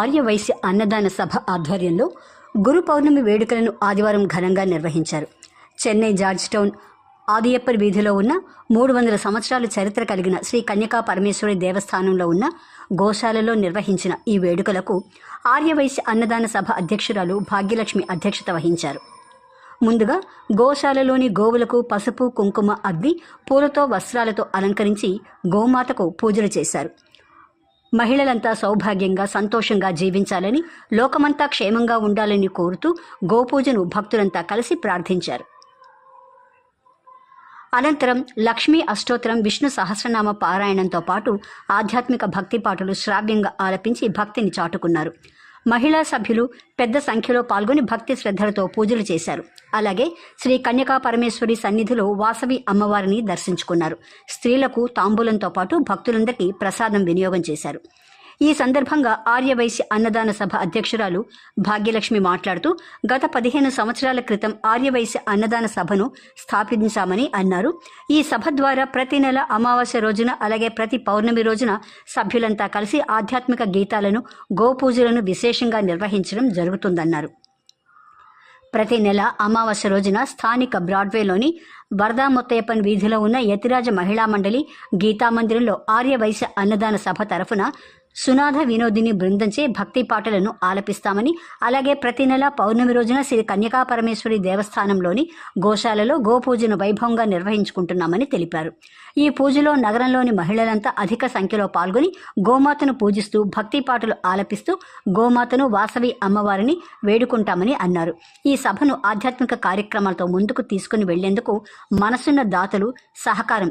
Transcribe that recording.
ఆర్యవైశ్య అన్నదాన సభ ఆధ్వర్యంలో గురు పౌర్ణమి వేడుకలను ఆదివారం ఘనంగా నిర్వహించారు. చెన్నై జార్జ్ టౌన్ ఆదియప్పర్ వీధిలో ఉన్న మూడు వందల సంవత్సరాల చరిత్ర కలిగిన శ్రీ కన్యకా పరమేశ్వరి దేవస్థానంలో ఉన్న గోశాలలో నిర్వహించిన ఈ వేడుకలకు ఆర్యవైశ్య అన్నదాన సభ అధ్యక్షురాలు భాగ్యలక్ష్మి అధ్యక్షత వహించారు. ముందుగా గోశాలలోని గోవులకు పసుపు కుంకుమ అద్ది పూలతో వస్త్రాలతో అలంకరించి గోమాతకు పూజలు చేశారు. మహిళలంతా సౌభాగ్యంగా సంతోషంగా జీవించాలని లోకమంతా క్షేమంగా ఉండాలని కోరుతూ గోపూజను భక్తులంతా కలిసి ప్రార్థించారు. అనంతరం లక్ష్మీ అష్టోత్తరం విష్ణు సహస్రనామ పారాయణంతో పాటు ఆధ్యాత్మిక భక్తి పాటలు శ్రావ్యంగా ఆలపించి భక్తిని చాటుకున్నారు. మహిళా సభ్యులు పెద్ద సంఖ్యలో పాల్గొని భక్తి శ్రద్ధలతో పూజలు చేశారు. అలాగే శ్రీ కన్యకా పరమేశ్వరి సన్నిధిలో వాసవి అమ్మవారిని దర్శించుకున్నారు. స్త్రీలకు తాంబూలంతో పాటు భక్తులందరికీ ప్రసాదం వినియోగం చేశారు. ఈ సందర్భంగా ఆర్యవైశ్య అన్నదాన సభ అధ్యక్షురాలు భాగ్యలక్ష్మి మాట్లాడుతూ గత పదిహేను సంవత్సరాల క్రితం ఆర్యవైశ్య అన్నదాన సభను స్థాపించామని అన్నారు. ఈ సభ ద్వారా ప్రతి నెల అమావాస్య రోజున అలాగే ప్రతి పౌర్ణమి రోజున సభ్యులంతా కలిసి ఆధ్యాత్మిక గీతాలను గోపూజలను విశేషంగా నిర్వహించడం జరుగుతుందన్నారు. ప్రతి నెల అమావాస్య రోజున స్థానిక బ్రాడ్వేలోని వరదా ముత్తయ్యప్పన్ వీధిలో ఉన్న యతిరాజ మహిళా మండలి గీతా మందిరంలో ఆర్యవైశ్య అన్నదాన సభ తరఫున సునాథ వినోదిని బృందంచే భక్తి పాటలను ఆలపిస్తామని అలాగే ప్రతి నెల పౌర్ణమి రోజున శ్రీ కన్యకా పరమేశ్వరి దేవస్థానంలోని గోశాలలో గోపూజను వైభవంగా నిర్వహించుకుంటున్నామని తెలిపారు. ఈ పూజలో నగరంలోని మహిళలంతా అధిక సంఖ్యలో పాల్గొని గోమాతను పూజిస్తూ భక్తి పాటలు ఆలపిస్తూ గోమాతను వాసవి అమ్మవారిని వేడుకుంటామని అన్నారు. ఈ సభను ఆధ్యాత్మిక కార్యక్రమాలతో ముందుకు తీసుకుని వెళ్ళేందుకు మనసున్న దాతలు సహకారం